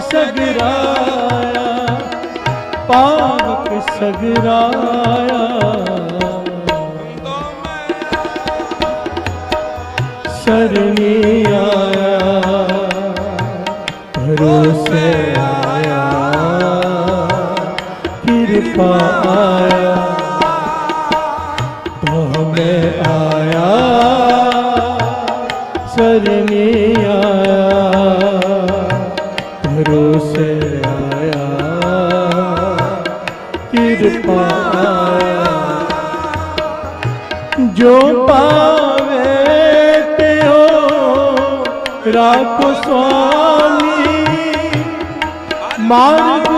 ਸਗਰਾਇਆ ਪਾਵਕ ਸਗਰਾਇਆ। ਸ਼ਰਣੀ ਆਇਆ ਭਰੋਸੇ ਆਇਆ ਕਿਰਪਾ ਆਇਆ। ਭਾਵੇਂ ਆਇਆ ਸ਼ਰਣੀ ਆਇਆ। ਆਇਆ ਕਿਰਪਾ ਜੋ ਪਾਵੇ ਤਿਓ ਰਾਖੋ ਸੁਆਮੀ ਮਾਰਗ